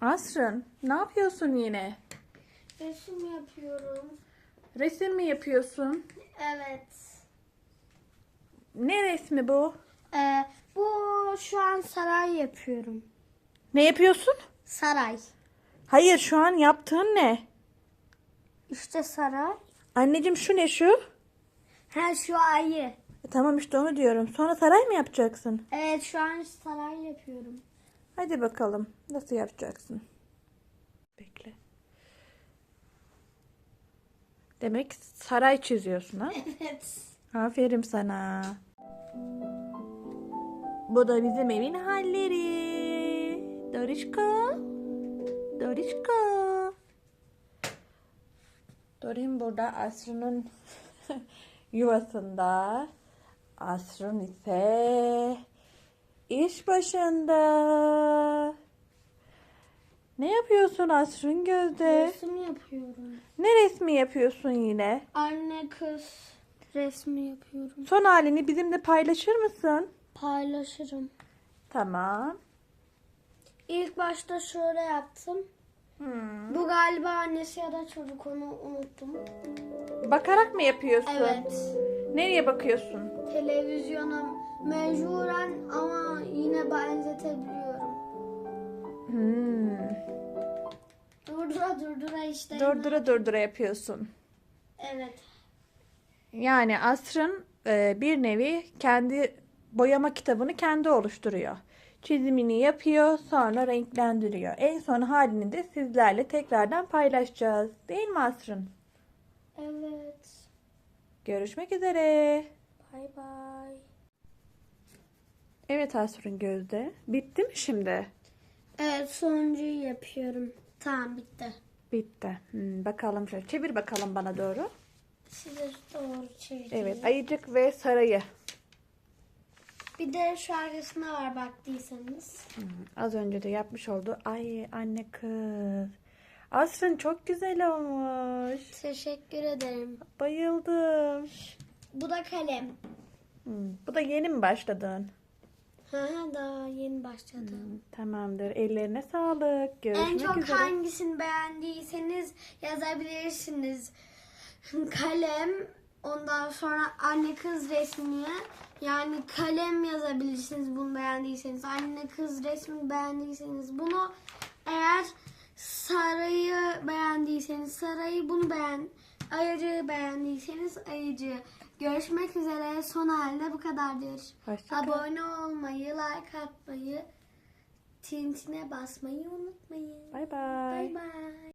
Asrın, ne yapıyorsun yine? Resim yapıyorum. Resim mi yapıyorsun? Evet. Ne resmi bu? Ee, bu şu an saray yapıyorum. Ne yapıyorsun? Saray. Hayır, şu an yaptığın ne? İşte saray. Anneciğim şu ne şu? Ha şu ayı. E, tamam işte onu diyorum. Sonra saray mı yapacaksın? Evet şu an saray yapıyorum. Hadi bakalım. Nasıl yapacaksın? Bekle. Demek saray çiziyorsun ha? Evet. Aferin sana. Bu da bizim evin halleri. Dorişko. Dorişko. Dorin burada Asrı'nın yuvasında. Asrın ise iş başında. Ne yapıyorsun Asrın Gözde? Resim yapıyorum. Ne resmi yapıyorsun yine? Anne kız resmi yapıyorum. Son halini bizimle paylaşır mısın? Paylaşırım. Tamam. İlk başta şöyle yaptım. Hmm. Bu galiba annesi ya da çocuk onu unuttum. Bakarak mı yapıyorsun? Evet. Nereye bakıyorsun? Televizyona mecburen yine benzetebiliyorum. Hmm. Durdura durdura işte. Durdura durdura yapıyorsun. Evet. Yani Asrın e, bir nevi kendi boyama kitabını kendi oluşturuyor. Çizimini yapıyor, sonra renklendiriyor. En son halini de sizlerle tekrardan paylaşacağız. Değil mi Asrın? Evet. Görüşmek üzere. Bay bay. Evet Asrın Gözde. Bitti mi şimdi? Evet sonuncuyu yapıyorum. Tamam bitti. Bitti. Hmm, bakalım şöyle. Çevir bakalım bana doğru. Size doğru çevireyim. Evet, ayıcık ve sarayı. Bir de şu arkasında var baktıysanız. Hmm, az önce de yapmış oldu. Ay anne kız. Asrın çok güzel olmuş. Teşekkür ederim. Bayıldım. Bu da kalem. Hmm, bu da yeni mi başladın? Hı, daha yeni başladı. Hmm, tamamdır. Ellerine sağlık. Görüşmek En çok üzere. hangisini beğendiyseniz yazabilirsiniz. Kalem, ondan sonra anne kız resmini yani kalem yazabilirsiniz bunu beğendiyseniz. Anne kız resmini beğendiyseniz bunu eğer sarayı beğendiyseniz sarayı bunu beğen ayıcığı beğendiyseniz ayıcığı. Görüşmek üzere. Son halinde bu kadardır. Hoşça kal. Abone olmayı, like atmayı, tintine basmayı unutmayın. Bay bay. Bay bay.